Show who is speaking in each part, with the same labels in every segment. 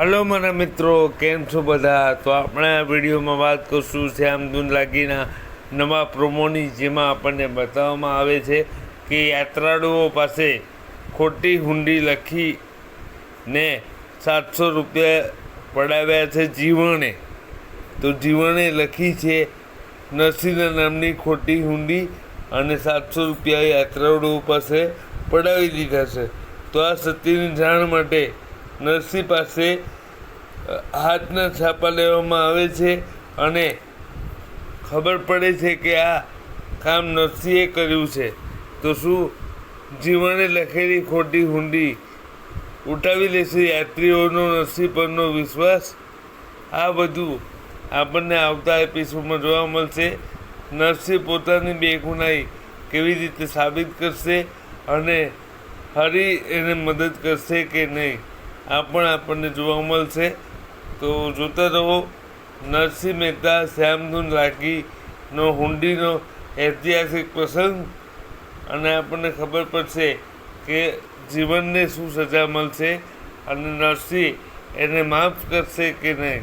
Speaker 1: Hello મારા મિત્રો, કેમ છો બધા? તો આપણે આ વિડીયોમાં વાત કરશું શ્યામ ધૂન લાગીના નવા પ્રોમોની, જેમાં આપણને બતાવવામાં આવે છે કે યાત્રાળુઓ પાસે ખોટી હુંડી લખીને સાતસો રૂપિયા પડાવ્યા છે જીવણે. તો જીવણે લખી છે નરસિંહના નામની ખોટી હુંડી અને સાતસો રૂપિયા યાત્રાળુઓ પાસે પડાવી દીધા છે. તો આ સત્યની જાણ માટે નરસિંહ પાસે હાથના છાપા લેવામાં આવે છે અને ખબર પડે છે કે આ કામ નરસિંહે કર્યું છે. તો શું જીવણે લખેલી ખોટી હુંડી ઉઠાવી લેશે યાત્રીઓનો નરસિંહ પરનો વિશ્વાસ? આ બધું આપણને આવતા એપિસોડમાં જોવા મળશે. નરસિંહ પોતાની બેગુનાઈ કેવી રીતે સાબિત કરશે અને હરી એને મદદ કરશે કે નહીં? આ પણ આપણને જોવા મળશે. તો જોતા રહો, નરસિંહ મહેતા, શ્યામધૂન રાખીનો હુંડીનો ઐતિહાસિક પ્રસંગ. અને આપણને ખબર પડશે કે જીવનને શું સજા મળશે અને નરસિંહ એને માફ કરશે કે નહીં.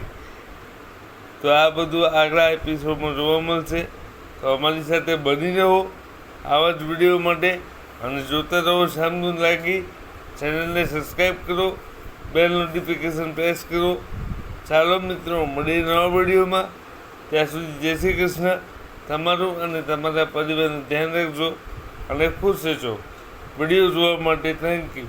Speaker 1: તો આ બધું આગલા એપિસોડમાં જોવા મળશે. તો અમારી સાથે બની રહો આવા જ વીડિયો માટે. અને જોતા રહો શ્યામધૂન લાગી ચેનલને સબસ્ક્રાઈબ કરો. બેલ નોટિફિકેશન પ્રેસ કરો. ચાલો મિત્રો, મળીએ નવા વિડીયોમાં. ત્યાં સુધી જય શ્રી કૃષ્ણ. તમારું અને તમારા પરિવારનું ધ્યાન રાખજો અને ખુશ રહેજો. વીડિયો જોવા માટે થેન્ક યુ